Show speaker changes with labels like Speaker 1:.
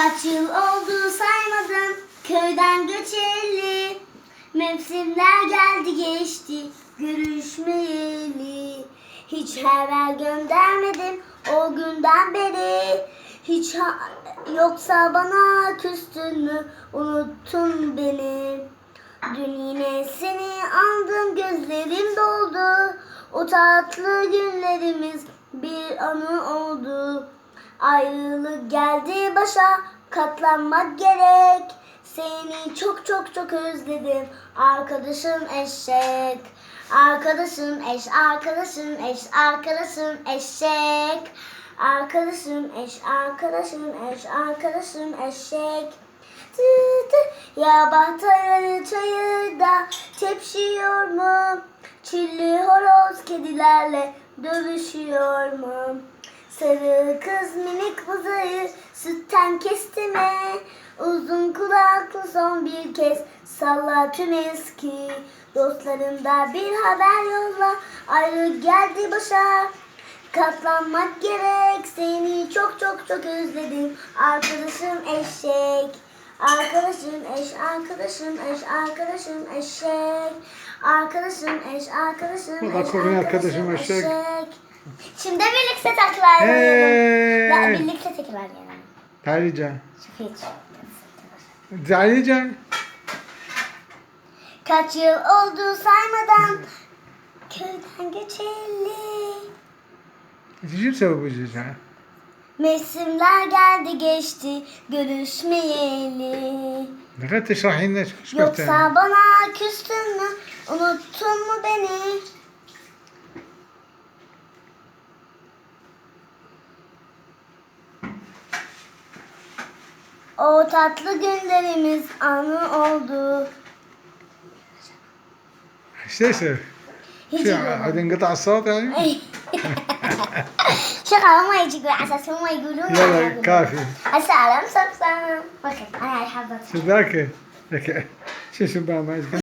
Speaker 1: Kaç yıl oldu saymadım köyden göçeli. Mevsimler geldi geçti görüşmeyeli. Hiç haber göndermedim o günden beri. Hiç yoksa bana küstün mü? Unuttun beni. Dün yine seni andım gözlerim doldu. O tatlı günlerimiz bir anı oldu Ayrılık geldi başa katlanmak gerek Seni çok çok çok özledim Arkadaşım eşek Arkadaşım eş arkadaşım eş arkadaşım eşek Arkadaşım eş arkadaşım eş arkadaşım eşek Tı tı. Ya bahtarı çayırda tepşiyor mu? Çilli horoz kedilerle dövüşüyor mu? Sarı kız minik buzayı sütten kesti mi? Uzun kulaklı son bir kez salla tüm eski Dostlarımda bir haber yolla. Ayrı geldi başa Katlanmak gerek. Seni çok çok çok özledim. Arkadaşım eşek. Arkadaşım eş arkadaşım eş arkadaşım eşek. Arkadaşım eş arkadaşım
Speaker 2: Bu da
Speaker 1: eş
Speaker 2: konuyu arkadaşım eşek.
Speaker 1: Şimdi birlikte takla
Speaker 2: Hey. oynayalım.
Speaker 1: Ya birlikte tekrar
Speaker 2: oynayalım. Terleyeceğim.
Speaker 1: Şaka hiç.
Speaker 2: Terleyeceğim.
Speaker 1: Kaç yıl oldu saymadan köyden geçeli.
Speaker 2: Cicim sevabı cicim.
Speaker 1: Mevsimler geldi geçti görüşmeyeli.
Speaker 2: Ne kadar teşrahin ne
Speaker 1: Yoksa bana küstün mü unuttun mu beni? O tatlı günlerimiz anı oldu.
Speaker 2: ايش تسوي؟
Speaker 1: Hiç
Speaker 2: شو
Speaker 1: bilmiyorum.
Speaker 2: عاد انقطع الصوت يعني؟
Speaker 1: شغل هم يجوا على اساس هم يقولون
Speaker 2: يلا كافي
Speaker 1: هسه على مسكسة اوكي انا الحين
Speaker 2: شو ذاك؟ لك شو شو بقى ما